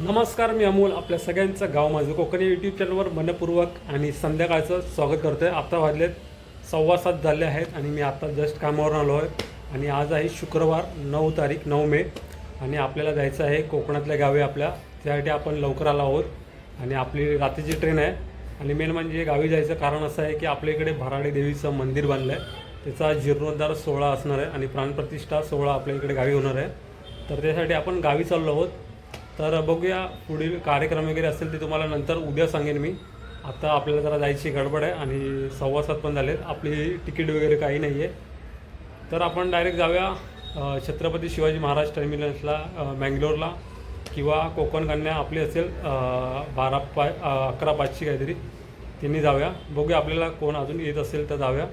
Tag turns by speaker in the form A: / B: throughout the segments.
A: नमस्कार मी अमोल आपल्या सगळ्यांचं गाव माझं कोकणी यूट्यूब चॅनलवर मनपूर्वक आणि संध्याकाळचं स्वागत करतो आहे आत्ता वाजलेत सव्वा सात झाले आहेत आणि मी आत्ता जस्ट कामावरून आलो आहे. आणि आज आहे शुक्रवार नऊ तारीख नऊ मे. आणि आपल्याला जायचं आहे कोकणातल्या गावी आपल्या. त्यासाठी आपण लवकर आलो आहोत. आणि आपली रात्रीची ट्रेन आहे. आणि मेन म्हणजे गावी जायचं कारण असं आहे की आपल्या इकडे भराडी देवीचं मंदिर बांधलं आहे त्याचा जीर्णोद्धार सोहळा असणार आहे आणि प्राणप्रतिष्ठा सोहळा आपल्या इकडे गावी होणार आहे. तर त्यासाठी आपण गावी चाललो आहोत. तर बघूया पुढील कार्यक्रम वगैरे असेल ते तुम्हाला नंतर उद्या सांगेन मी. आता आपल्याला जरा जायची गडबड आहे आणि सव्वा सात पण झालेत. आपली तिकीट वगैरे काही नाही आहे तर आपण डायरेक्ट जाऊया छत्रपती शिवाजी महाराज टर्मिनसला मँगलोरला किंवा कोकण कन्या आपली असेल बारा पाय अकरा पाचची काहीतरी तिने जाऊया. बघूया आपल्याला कोण अजून येत असेल तर जाऊया.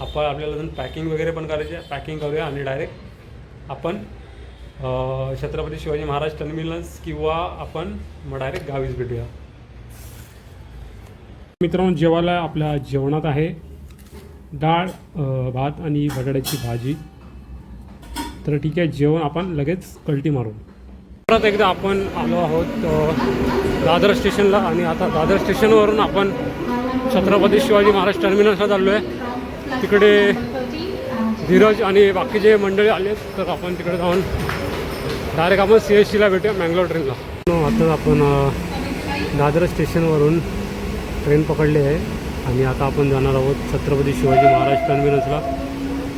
A: आपण आपल्याला अजून पॅकिंग वगैरे पण करायची आहे. पॅकिंग करूया आणि डायरेक्ट आपण छत्रपती शिवाजी महाराज टर्मिनल्स किंवा आपण मग डायरेक्ट गावीच भेटूया. मित्रांनो जेवायला आपल्या जेवणात आहे डाळ भात आणि बटाट्याची भाजी. तर ठीक आहे जेवण आपण लगेच कल्टी मारू परत एकदा आपण आलो आहोत दादर स्टेशनला आणि आता दादर स्टेशनवरून आपण छत्रपती शिवाजी महाराज टर्मिनसला चाललो आहे तिकडे धीरज आणि बाकीचे मंडळी आले तर आपण तिकडे जाऊन डायरेक्ट आपण सी एस सीला भेटूया मँगलोर ट्रेनला. हो, आता आपण दादरा दादर स्टेशनवरून ट्रेन पकडली आहे आणि आता आपण जाणार आहोत छत्रपती शिवाजी महाराज टर्मिनसला.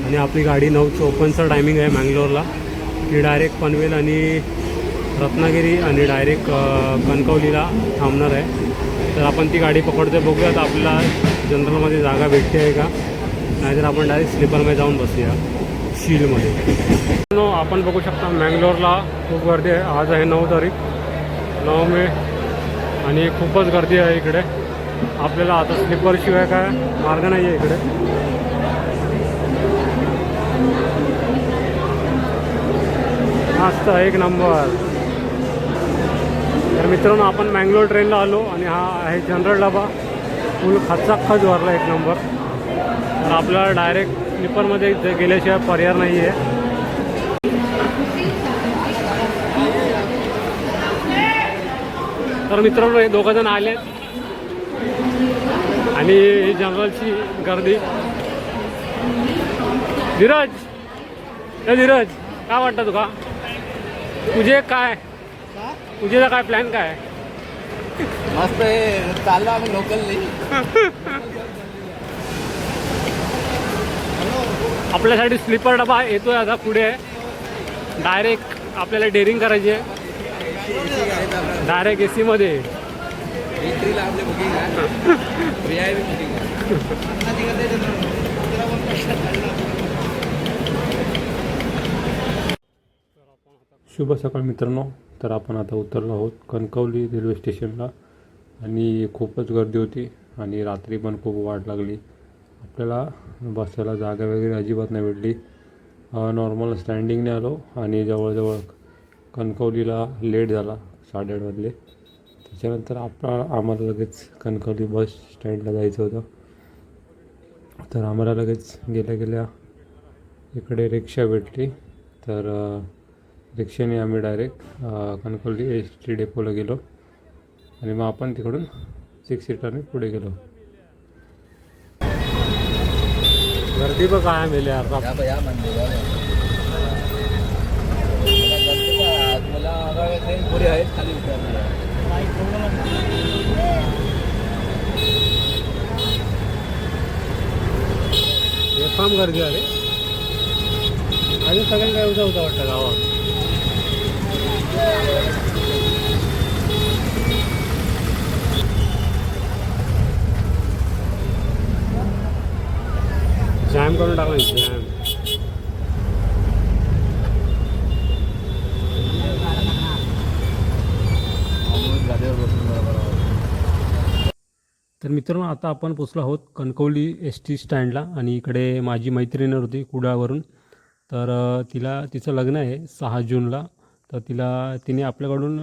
A: आणि आपली गाडी नऊ चोपन्नचा टायमिंग आहे मँगलोरला. ती डायरेक्ट पनवेल आणि रत्नागिरी आणि डायरेक्ट कणकवलीला थांबणार आहे. तर आपण ती गाडी पकडतोय बघूया आता आपल्याला जनरलमध्ये जागा भेटते आहे का. नाहीतर आपण डायरेक्ट स्लीपरमध्ये जाऊन बसूया. शीलमध्ये आपण बघू शकता मँगलोरला खूप गर्दी आहे. आज आहे नऊ तारीख. नऊ मे आणि खूपच गर्दी आहे इकडे. आपल्याला आता स्लीपरशिवाय काय मार्ग नाही आहे इकडे. मस्त एक नंबर. तर मित्रांनो आपण मँगलोर ट्रेनला आलो आणि हा आहे जनरल डबा फुल खचाखच भरला एक नंबर. तर आपल्याला डायरेक्ट स्लीपरमध्ये ज- गेल्याशिवाय पर्याय नाही आहे. तर मित्रांनो हे दोघं जण आलेत. आणि ही जनरलची गर्दी. धीरज! ए धीरज! काय वाटतं तुका तुझे काय? तुझे काय प्लॅन काय?
B: मस्त आहे. चाललो आम्ही लोकलनी
A: आपल्यासाठी स्लीपर डबा येतो आहे आता पुढे. डायरेक्ट आपल्याला डेअरिंग करायची आहे. डायरेक्ट ए सीमध्ये शुभ सकाळ मित्रांनो. तर आपण आता उतरलो आहोत कणकवली रेल्वे स्टेशनला. आणि खूपच गर्दी होती आणि रात्री पण खूप वाट लागली. आपल्याला बसायला जागा वगैरे अजिबात नाही भेटली. नॉर्मल स्टँडिंगने आलो आणि जवळजवळ कणकवलीला लेट झाला साडेआठ वाजले. त्याच्यानंतर आपला आम्हाला लगेच कणकवली बस स्टँडला जायचं होतं. तर आम्हाला लगेच गेल्या गेल्या इकडे रिक्षा भेटली. तर रिक्षेने रिक्षाने आम्ही डायरेक्ट कणकवली एस टी डेपोला गेलो. आणि मग आपण तिकडून सिक्स सीटरने पुढे गेलो. गर्दी बघ काय मेले
B: या बा या मंदिर मला आता ट्रेन पुरी आहेत खाली उतरली.
A: बेफाम गर्दी आली आणि सगळ्यांना काय उजा होता वाटतं गावात. मित्रांनो आता आपण पोचलो आहोत कणकवली एस टी स्टँडला आणि इकडे माझी मैत्रीण होती कुडाळवरून. तर तिला तिचं लग्न आहे सहा जूनला. तर तिला तिने आपल्याकडून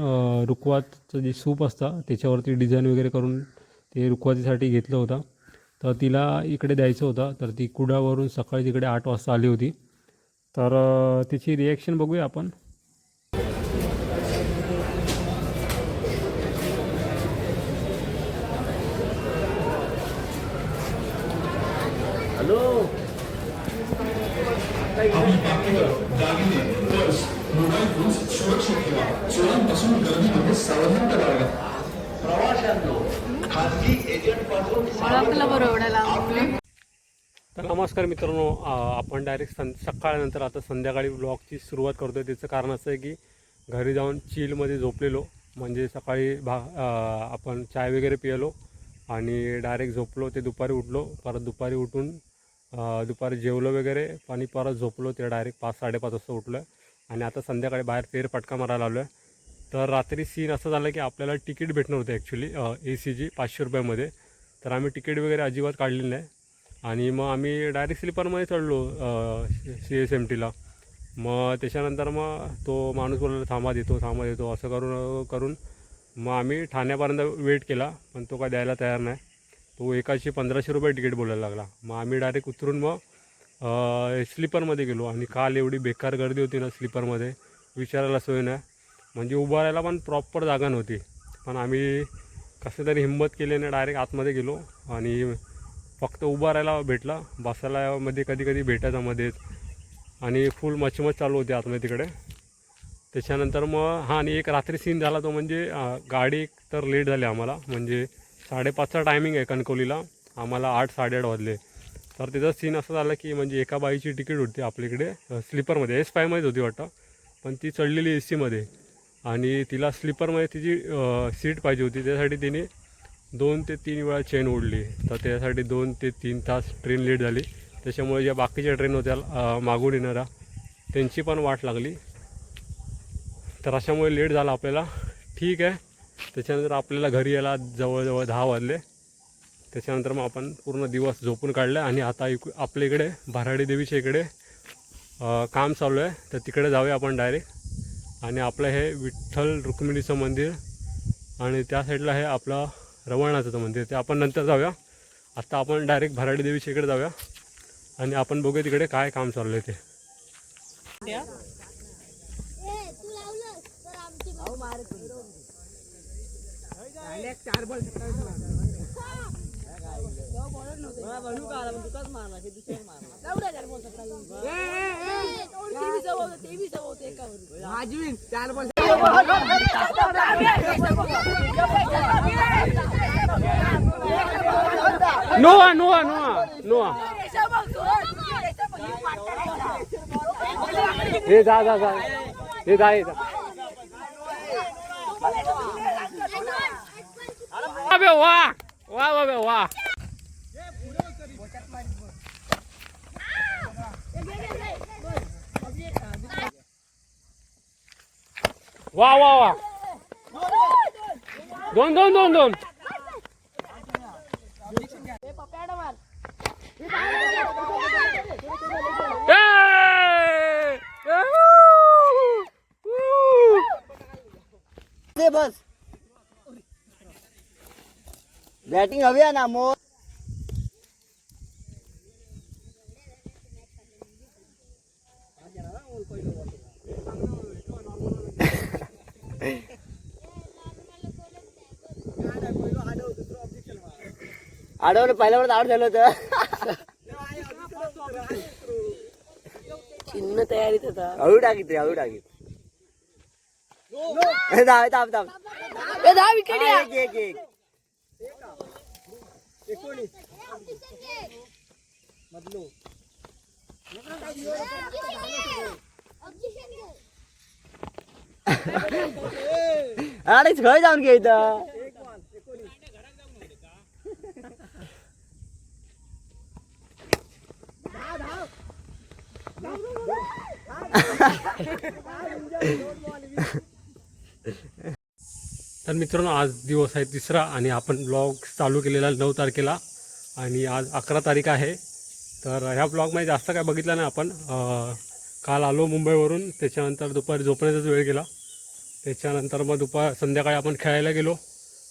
A: रुखवातचं जे सूप असतं त्याच्यावरती डिझाईन वगैरे करून ते रुखवातीसाठी घेतलं होतं. तर तिला इकडे द्यायचं होतं. तर ती कुडाळवरून सकाळी तिकडे आठ वाजता आली होती. तर तिची रिॲक्शन बघूया आपण.
C: दागिने पर्स मोबाईल सुरक्षित
D: ठेवा चोरांपासून गर्दीमध्ये बाळगा
A: तर नमस्कार मित्रांनो आपण डायरेक्ट सं सकाळनंतर आता संध्याकाळी ब्लॉगची सुरुवात करतो आहे त्याचं कारण असं आहे की घरी जाऊन चीलमध्ये झोपलेलो. म्हणजे सकाळी भा आपण चाय वगैरे पियलो आणि डायरेक्ट झोपलो. ते दुपारी उठलो. परत दुपारी उठून दुपारी जेवलो वगैरे आणि परत झोपलो ते डायरेक्ट पाच साडेपाच वाजता उठलो आहे आणि आता संध्याकाळी बाहेर फेरफटका मारायला आलो आहे तर रात्री सीन असं झालं की आपल्याला तिकीट भेटणार होतं ॲक्च्युली ए सी जी पाचशे रुपयामध्ये. तर आम्ही तिकीट वगैरे अजिबात काढलेलं नाही. आणि मग आम्ही डायरेक्ट स्लीपरमध्ये चढलो सी एस एम टीला मग त्याच्यानंतर मग तो माणूस बोलला थांबा देतो थांबा देतो असं करून करून मग आम्ही ठाण्यापर्यंत वेट केला पण तो काय द्यायला तयार नाही. तो एकाशे पंधराशे रुपये तिकीट बोलायला लागला. मग आम्ही डायरेक्ट उतरून मग स्लीपरमध्ये गेलो आणि काल एवढी बेकार गर्दी होती ना स्लीपरमध्ये विचारायला सोय नाही. म्हणजे उभा राहायला पण प्रॉपर जागा नव्हती. पण आम्ही कसं तरी हिंमत केल्याने डायरेक्ट आतमध्ये गेलो आणि फक्त उभा राहायला भेटला. बसायलामध्ये कधी कधी भेटायचा मध्येच. आणि फुल मचमच चालू होती आतमध्ये तिकडे. त्याच्यानंतर मग हा आणि एक रात्री सीन झाला तो म्हणजे गाडी तर लेट झाली आम्हाला. म्हणजे साडेपाचचा टायमिंग आहे कणकवलीला. आम्हाला आठ साडेआठ वाजले. तर त्याचा सीन असं झाला की म्हणजे एका बाईची तिकीट होती आपल्याकडे स्लीपरमध्ये एस फायमध्येच होती वाटतं. पण ती चढलेली ए सीमध्ये आणि तिला स्लीपरमध्ये तिची सीट पाहिजे होती. त्यासाठी तिने दोन ते तीन वेळा चेन ओढली. तर त्यासाठी दोन ते तीन तास ट्रेन लेट झाली. त्याच्यामुळे ज्या बाकीच्या ट्रेन होत्या मागून येणाऱ्या त्यांची पण वाट लागली. तर अशामुळे लेट झाला आपल्याला. ठीक आहे. त्याच्यानंतर आपल्याला घरी यायला जवळजवळ दहा वाजले. त्याच्यानंतर मग आपण पूर्ण दिवस झोपून काढले आणि आता इक आपल्या इकडे भराडी देवीच्या इकडे काम चालू आहे. तर तिकडे जाऊया आपण डायरेक्ट आणि आपलं हे विठ्ठल रुक्मिणीचं मंदिर आणि त्या साईडला हे आपलं रवळनाथाचं मंदिर. ते आपण नंतर जाऊया. आत्ता आपण डायरेक्ट भराडी देवीच्या इकडे जाऊया. आणि आपण बघूया तिकडे काय काम चाललं आहे ते. नोआ नोआ नोआ नोआ हे जा जा जा. हे जा हे जा. अबे वा. वा वा बे वा. वा वा वा. दोन दोन दोन दोन.
E: बस. बॅटिंग हवी आहे ना मोर आडवलं पहिल्या वेळेस आउट झालं होतं चिन्ह तयारीत होता हळू टाकीत रे हळू टाकीत ए, थांब थांब थांब
D: दहा विकेट
E: हा, एक एक एक अरे खय जाऊन घे
A: तर मित्रांनो आज दिवस आहे तिसरा आणि आपण ब्लॉग चालू केलेला नऊ तारखेला आणि आज अकरा तारीख आहे. तर ह्या ब्लॉगमध्ये जास्त काय बघितलं नाही आपण. काल आलो मुंबईवरून त्याच्यानंतर दुपारी झोपण्याचाच वेळ गेला. त्याच्यानंतर मग दुपार संध्याकाळी आपण खेळायला गेलो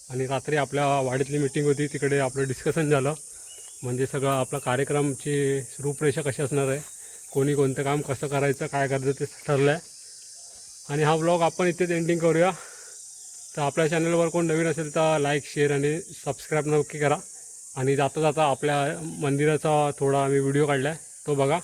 A: आणि रात्री आपल्या वाडीतली मिटिंग होती तिकडे आपलं डिस्कशन झालं. म्हणजे सगळं आपला कार्यक्रमची रूपरेषा कशी असणार आहे कोणी कोणतं काम कसं करायचं काय करायचं ते ठरलं आहे आणि हा ब्लॉग आपण इथेच एंडिंग करूया. तर आपल्या चॅनलवर कोण नवीन असेल तर लाईक शेअर आणि सबस्क्राईब नक्की करा. आणि जाता जाता आपल्या मंदिराचा थोडा आम्ही व्हिडिओ काढला आहे तो बघा.